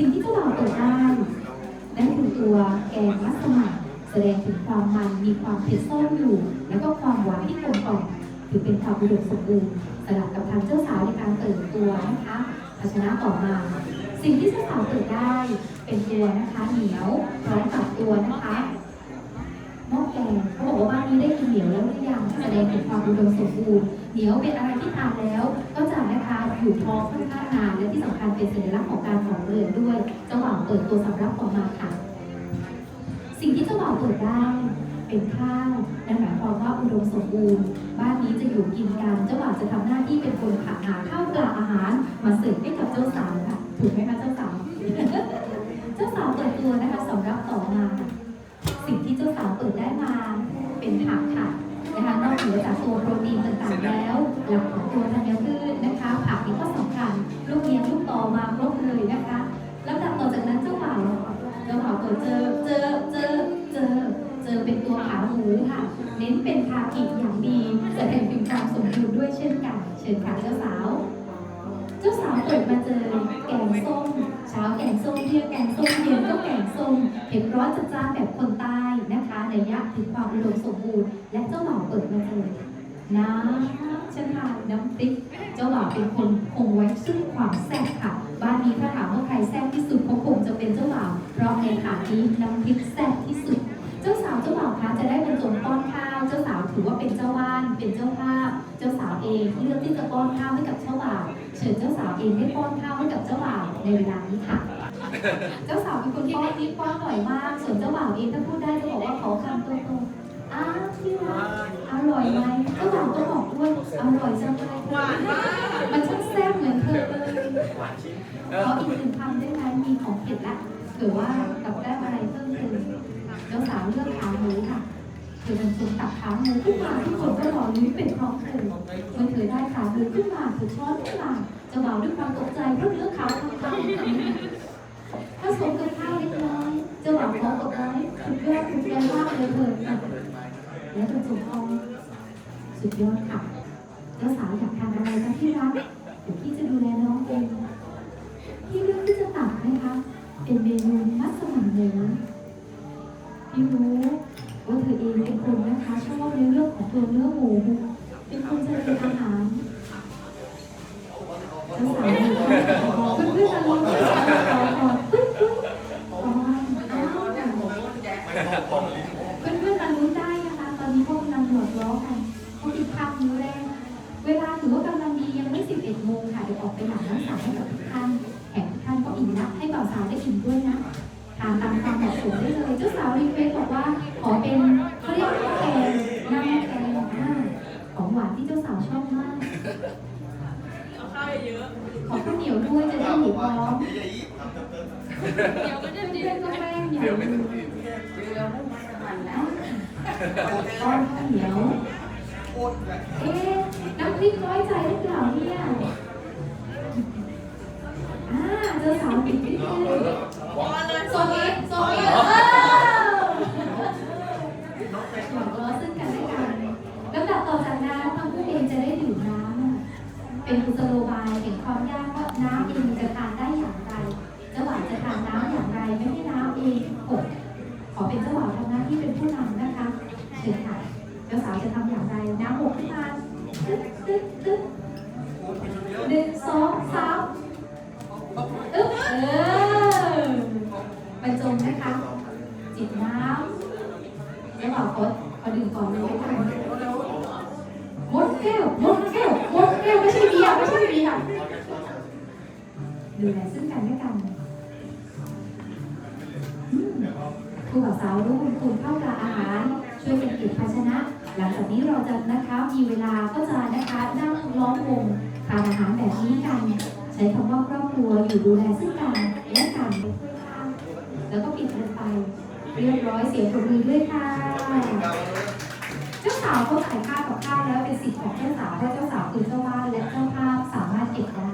สิ่งที่เจ้าบ่าวเปิดได้นั่นคือตัวแกงมัสมั่นแสดงถึงความมันมีความเผ็ดซ่อนอยู่ แล้วก็ความหวานที่กลมกล่อมถือเป็นความอุดมสมบูรณ์สลับกับทางเจ้าสาวในการเติมตัวนะคะภาชนะต่อมา สิ่งที่เจ้าสาวเปิดได้เป็นตัวนะคะเหนียวพร้อมกับตัวนะคะหม้อแกงเขาบอกว่าบ้านนี้ได้กินเหนียวแล้วหรือยังแสดงถึงความอุดมสมบูรณ์เหนียวเป็นอะไรที่ทานแล้ว ก็จะนะคะอยู่ท้องค่อน งนานและที่สำคัญเป็นสัญลักษณ์ของการของเรือนด้วยเจ้าบ่าวเปิดตัวสำรับออกมาค่ะ สิ่งที่เจ้าบ่าวเปิดได้เป็นข้าวนั่นหมายความว่าอุดมสมบูรณ์ บ้านนี้จะอยู่กินกันเจ้าบ่าวจะทำหน้าที่เป็นคนหาหาข้าวปลาอาหาร มาเสิร์ฟให้กับเจ้าสาวค่ะถูกไหมคะเจ้าสาวเจ้าสาวเปิดตัวนะคะสำรับต่อมาสิ่งที่เจ้าสาวเปิดได้มาเป็นผักค่ะนะคะนอกเหนือจากตัวโปรตีนต่างๆแล้วหลักของตัวธัญพืชนะคะผักนี่ก็สำ ลูกเมียลูกต่อมาครบเลยนะคะแล้วดับต่อจากนั้นเจ้าบ่าวเจ้าบ่าวเปิดเจอเจอเจอเจอเจอเป็นตัวขาหมูค่ะ เน้นเป็นคากิอย่างดีแสดงถึงความสมบูรณ์ด้วยเช่นกัน เชิญค่ะเจ้าสาว เจ้าสาวเปิดมาเจอแกงส้มเช้าแกงส้มเที่ยงแกงส้มเย็นก็แกงส้มเผ็ดร้อนจัดจ้านแบบคนใต้นะคะในยะถึงความอุดมสมบูรณ์และเจ้าบ่าวเปิดมาเจอ น้ำฉันทานน้ำพริก เจ้าบ่าวเป็นคนคงไว้ซึ่งความแซ่บค่ะ บ้านนี้ถ้าถามว่าใครแซ่บที่สุดเขาคงจะเป็นเจ้าบ่าว เพราะในถาดนี้น้ำพริกแซ่บที่สุด เจ้าสาวเจ้าบ่าวคะจะได้บรรจงป้อนข้าว เจ้าสาวถือว่าเป็นเจ้าบ้าน เป็นเจ้าภาพ เจ้าสาวเองเลือกที่จะป้อนข้าวให้กับเจ้าบ่าว เชิญเจ้าสาวเองได้ป้อนข้าวให้กับเจ้าบ่าวในเวลานี้ค่ะเจ้าสาวเป็นคนป้อนที่ป้อนบ่อยมาก ส่วนเจ้าบ่าวเองถ้าพูดได้จะบอกว่าขอคำโตๆ อ้าวที่รักอร่อยไหมเจ้าบ่าวก็บอกด้วยอร่อยจังเลยหวานมากมันช่างแซ่บเหมือนเธอเลยหวานชิ้นขออีกหนึ่งคำได้ไหมมีของเผ็ดละเผื่อว่ากับได้อะไรเพิ่มเติมเจ้าสาวเลือกขาหมูค่ะเธอเป็นคนตักขาหมูขึ้นมาทุกคนก็รอลุ้นเป็นพร้อมเธอเมื่อเธอได้ขาหมูขึ้นมาเธอช้อนขึ้นมาเจ้าบ่าวด้วยความตกใจเพราะเนื้อขาทั้งทั้งถ้าสมกับข้าวเล็กน้อย จ้าบ่าวขอบอกไว้สุดยอดสุดยอดมากเลยเธอค่ะและประจุทองสุดยอดค่ะเจ้าสาวอยากทานอะไรคะที่รักเดี๋ยวพี่จะดูแลน้องเองที่เลือกที่จะตักนะคะ เป็นเมนูมัสมั่นเนื้อพี่รู้ว่าเธอเองเป็นคนนะคะชอบในเรื่องของตัวเนื้อหมู เพื่อนๆมาลุ้นได้นะคะ ตอนนี้พวกกำลังหัวเราะกันเขาติดภาพนิ้วแรก เวลาถือว่ากำลังดียังไม่11โมงค่ะ เดี๋ยวออกไปหลังน้ำสายให้กับทุกท่านแขกทุกท่านก็อิ่มนะให้บ่าวสาวได้อิ่มด้วยนะทานตามความเหมาะสมได้เลยเจ้าสาวรีเควสบอกว่าขอเป็นเขาเรียกว่าแกงน้ำแกงอ่าของหวานที่เจ้าสาวชอบมากเอาข้าวเยอะขอข้าวเหนียวด้วยจะได้หิวท้องเดี๋ยวก็จะดีเพื่อนก็แป้งอย่างเดี๋ยวไม่นี้ทั นทีป้อนข้าวเหนียวเอ๊ะน้ำพริกน้อยใจหรือเปล่าเนี่ย อ่าเจ้าสาวติดนิดนึงพอเลยโซเอสโซเอสเออหวังล้อซึ่งกันและกันลำดับต่อจากนั้นทั้งคู่เองจะได้ดื่มน้ำอะเป็นกุศโลบายแห่งความยากว่าน้ำเองจะทานได้อย่างไรเจ้าบ่าวจะทานน้ำอย่างไรไม่ให้น้ำเองหกข อเป็นเจ้าบ่าวทำหน้าที่เป็นผู้นำนะคะเชิญค่ะเจ้าสาวจะทำอย่างไรน้ำหกขึ้นมาตึ๊ดตึ๊ดตึ๊ดหนึ่งสองสามตึ๊บเออบรรจงนะคะจิบน้ำแล้วบอกเขาเขาดื่มก่อนเลยค่ะหมดแก้วหมดแก้วหมดแก้วไม่ใช่เบียร์ไม่ใช่เบียร์ดูแลซึ่งกันและกัน ครูบ่าวสาวรู้บุญคุณเข้ากับอาหาร ช่วยกันเก็บภาชนะ หลังจากนี้เราจะนะคะมีเวลาก็จะนะคะนั่งล้อมวงทานอาหารแบบนี้กัน ใช้คำว่าครอบครัวอยู่ดูแลซึ่งกันและกันแล้วก็ปิดกันไป เรียบร้อยเสียงปรบมือด้วยค่ะ เจ้าสาวเขาจ่ายค่ากับข้าวแล้วเป็นสิทธิ์ของเจ้าสาวเพราะเจ้าสาวคือเจ้าบ้านและเจ้าภาพสามารถเก็บได้